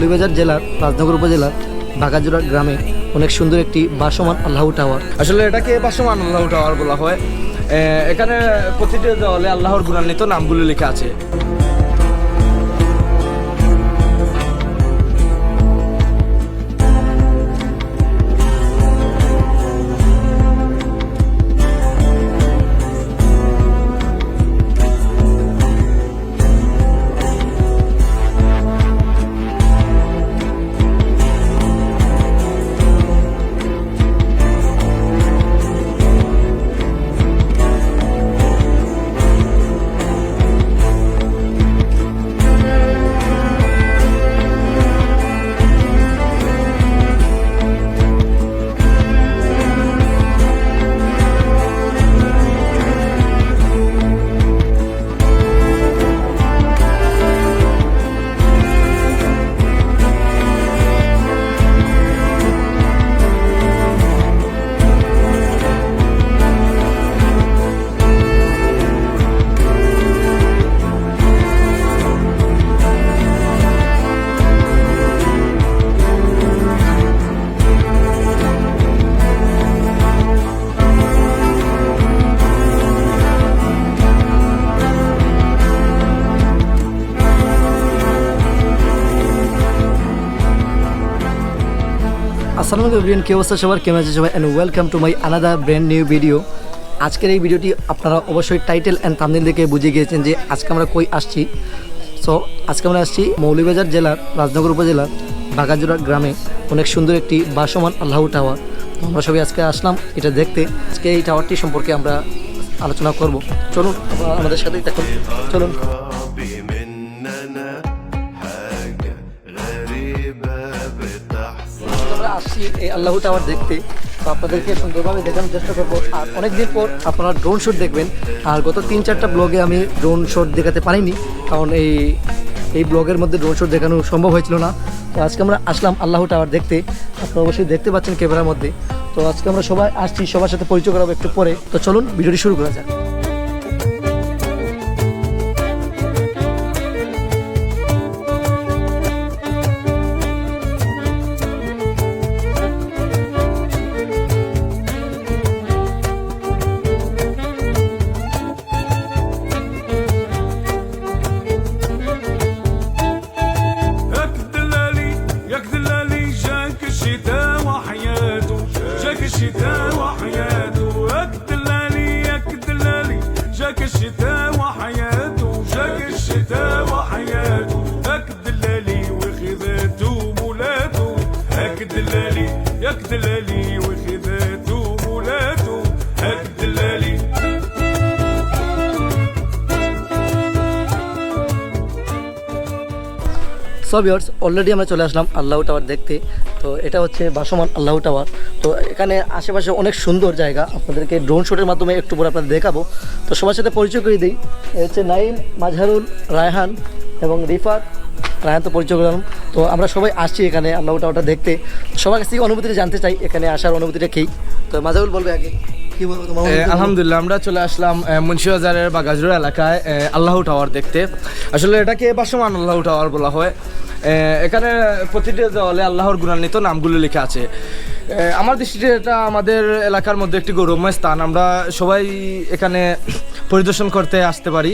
মৌলভীবাজার জেলার রাজনগর উপজেলার বাগাজোড়া গ্রামে অনেক সুন্দর একটি বাসমান আল্লাহ টাওয়ার। আসলে এটাকে বাসমান আল্লাহ টাওয়ার বলা হয়। এখানে প্রতিটি দেওয়ালে আল্লাহর গুণান্বিত নামগুলো লেখা আছে। আসসালামু আলাইকুম এভরিওয়ান কি অবস্থা সবার? কেমন আছে সবাই? And welcome to my another brand new video আজকের এই ভিডিওটি আপনারা অবশ্যই টাইটেল অ্যান্ড থামদিন দেখে বুঝে গিয়েছেন যে আজকে আমরা কই আসছি। সো আজকে আমরা আসছি মৌলভীবাজার জেলার, রাজনগর উপজেলার বাগাজোড়া গ্রামে। অনেক সুন্দর একটি বাসমান আল্লাহ টাওয়ার আমরা সবাই আজকে আসলাম এটা দেখতে। আজকে এই টাওয়ারটি সম্পর্কে আমরা আলোচনা করব। চলুন আমাদের সাথেই থাকুন। চলুন। আসছি এই আল্লাহ টাওয়ার দেখতে? তো আপনাদেরকে সুন্দরভাবে দেখানোর চেষ্টা করব। আর অনেকদিন পর আপনারা ড্রোন শট দেখবেন। আর গত তিন চারটা ব্লগে আমি ড্রোন শট দেখাতে পারিনি। কারণ এই এই ব্লগের মধ্যে ড্রোন শট দেখানো সম্ভব হয়েছিল না। তো আজকে আমরা আসলাম আল্লাহ টাওয়ার দেখতে। আপনারা অবশ্যই দেখতে পাচ্ছেন ক্যামেরার মধ্যে। তো আজকে আমরা সবাই আসছি, সবার সাথে পরিচয় করাবো একটু পরে। তো চলুন, ভিডিওটি শুরু করা যাক। সো ভিউয়ার্স অলরেডি আমরা চলে আসলাম আল্লাহ টাওয়ার দেখতে। তো এটা হচ্ছে বাসমান আল্লাহ টাওয়ার। তো এখানে আশেপাশে অনেক সুন্দর জায়গা। আপনাদেরকে ড্রোন শটের মাধ্যমে একটু পরে আপনাদের দেখাবো। তো সবার সাথে পরিচয় করে দিই। হচ্ছে নাইম মাঝহারুল রায়হান এবং রিফাত। রায়হান তো পরিচয় করলাম। তো আমরা সবাই আসছি এখানে আল্লাহ টাওয়ারটা দেখতে। সবার কাছ থেকে অনুভূতিটা জানতে চাই এখানে আসার অনুভূতিটা কী? তো মাঝহারুল বলবে আগে? আলহামদুলিল্লাহ আমরা চলে আসলাম মুন্সিবাজারের বাগাজুড়া এলাকায় আল্লাহ টাওয়ার দেখতে। আসলে এটাকে বাসমান আল্লাহ টাওয়ার বলা হয়। এখানে প্রতিটি দেওয়ালে আল্লাহর গুণান্বিত নামগুলো লেখা আছে। আমার দৃষ্টিতে এটা আমাদের এলাকার মধ্যে একটি গৌরবময় স্থান। আমরা সবাই এখানে পরিদর্শন করতে আসতে পারি।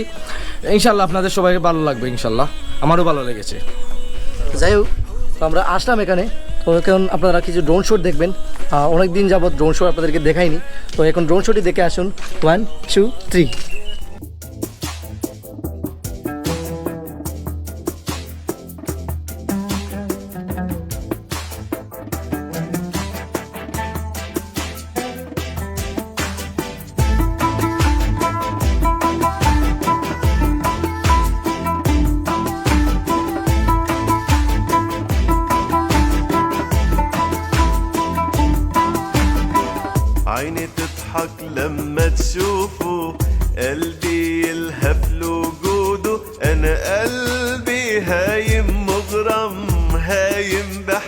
ইনশাল্লাহ আপনাদের সবাইকে ভালো লাগবে, ইনশাল্লাহ। আমারও ভালো লেগেছে। যাই হোক, তো আমরা আসলাম এখানে। তো এখন আপনারা কিছু ড্রোন শট দেখবেন। অনেক দিন যাবত ড্রোন শট আপনাদেরকে দেখাইনি। তো এখন ড্রোন শটই দেখে আসুন। One two three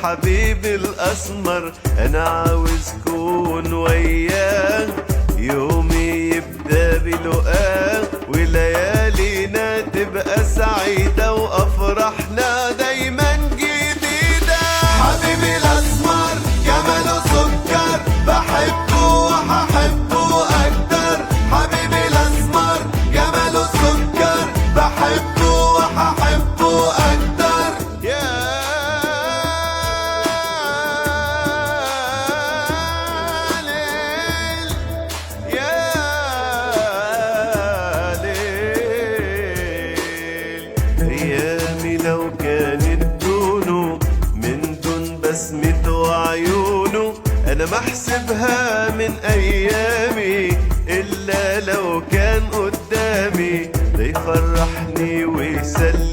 حبيبي الأسمر أنا عاوز كون وياه. يومي يبدأ بلقاه حاسبها من أيامي إلا لو كان قدامي ده يفرحني ويسليني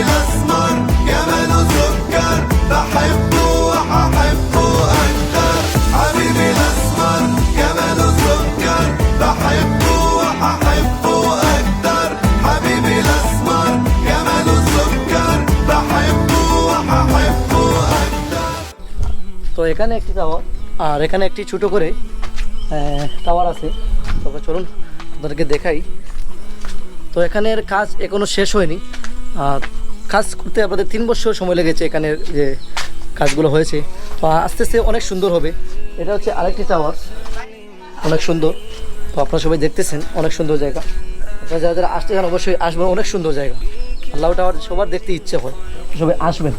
الاسمر جماله سكر بحبه وهحبه اكتر حبيبي الاسمر جماله سكر بحبه وهحبه اكتر حبيبي الاسمر جماله سكر بحبه وهحبه اكتر তো এখানে একটি টাওয়ার আর এখানে একটি ছোটো করে টাওয়ার আছে তবে চলুন আপনাদেরকে দেখাই তো এখানের কাজ এখনও শেষ হয়নি আর কাজ করতে আমাদের তিন বছর সময় লেগেছে এখানের যে কাজগুলো হয়েছে। তো আস্তে আস্তে অনেক সুন্দর হবে। এটা হচ্ছে আরেকটি টাওয়ার। অনেক সুন্দর। তো আপনারা সবাই দেখতেছেন, অনেক সুন্দর জায়গা। আপনারা যারা যারা আসতে চান অবশ্যই আসবেন, অনেক সুন্দর জায়গা। আল্লাহ টাওয়ার সবার দেখতে ইচ্ছে হয়, সবাই আসবেন।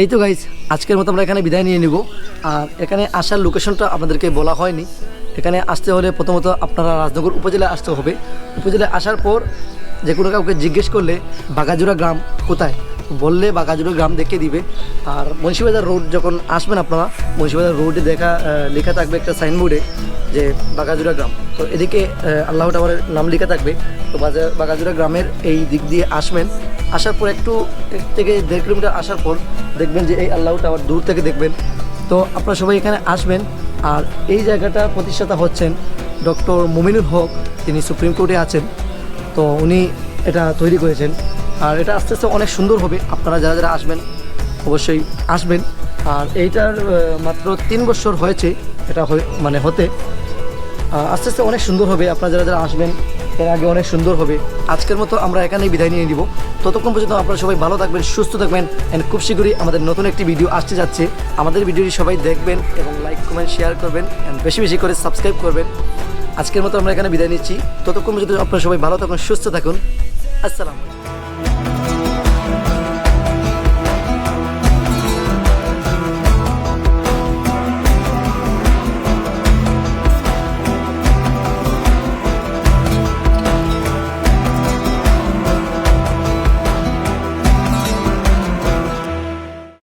এই তো গাইজ আজকের মতো আমরা এখানে বিদায় নিয়ে নিব। আর এখানে আসার লোকেশনটা আপনাদেরকে বলা হয়নি। এখানে আসতে হলে প্রথমত আপনারা রাজনগর উপজেলায় আসতে হবে। উপজেলায় আসার পর যে কোনো কাউকে জিজ্ঞেস করলে বাগাজুরা গ্রাম কোথায়? বললে বা বাগাজুরা গ্রাম দেখিয়ে দিবে। আর মুন্সিবাজার রোড যখন আসবেন আপনারা, মুন্সিবাজার রোডে দেখা লেখা থাকবে একটা সাইনবোর্ডে যে বাগাজুরা গ্রাম। তো এদিকে আল্লাহ টাওয়ারের নাম লেখা থাকবে। তো বাগাজুরা গ্রামের এই দিক দিয়ে আসবেন। আসার পর একটু, এক থেকে দেড় কিলোমিটার আসার পর দেখবেন যে এই আল্লাহ টাওয়ার দূর থেকে দেখবেন। তো আপনারা সবাই এখানে আসবেন। আর এই জায়গাটা প্রতিষ্ঠাতা হচ্ছেন ডক্টর মুমিনুল হক। তিনি সুপ্রিম কোর্টে আছেন। তো উনি এটা তৈরি করেছেন। আর এটা আস্তে আস্তে অনেক সুন্দর হবে। আপনারা যারা যারা আসবেন, অবশ্যই আসবেন। আর এইটার মাত্র তিন বছর হয়েছে এটা মানে হতে। আস্তে আস্তে অনেক সুন্দর হবে। আপনারা যারা যারা আসবেন, এর আগে অনেক সুন্দর হবে। আজকের মতো আমরা এখানেই বিদায় নিয়ে নিব। ততক্ষণ পর্যন্ত আপনারা সবাই ভালো থাকবেন, সুস্থ থাকবেন অ্যান্ড খুব শীঘ্রই আমাদের নতুন একটি ভিডিও আসতে যাচ্ছে। আমাদের ভিডিওটি সবাই দেখবেন এবং লাইক কমেন্ট শেয়ার করবেন অ্যান্ড বেশি বেশি করে সাবস্ক্রাইব করবেন। আজকের মতো আমরা এখানে বিদায় নিচ্ছি। ততক্ষণ পর্যন্ত আপনারা সবাই ভালো থাকুন, সুস্থ থাকুন। আসসালামু আলাইকুম।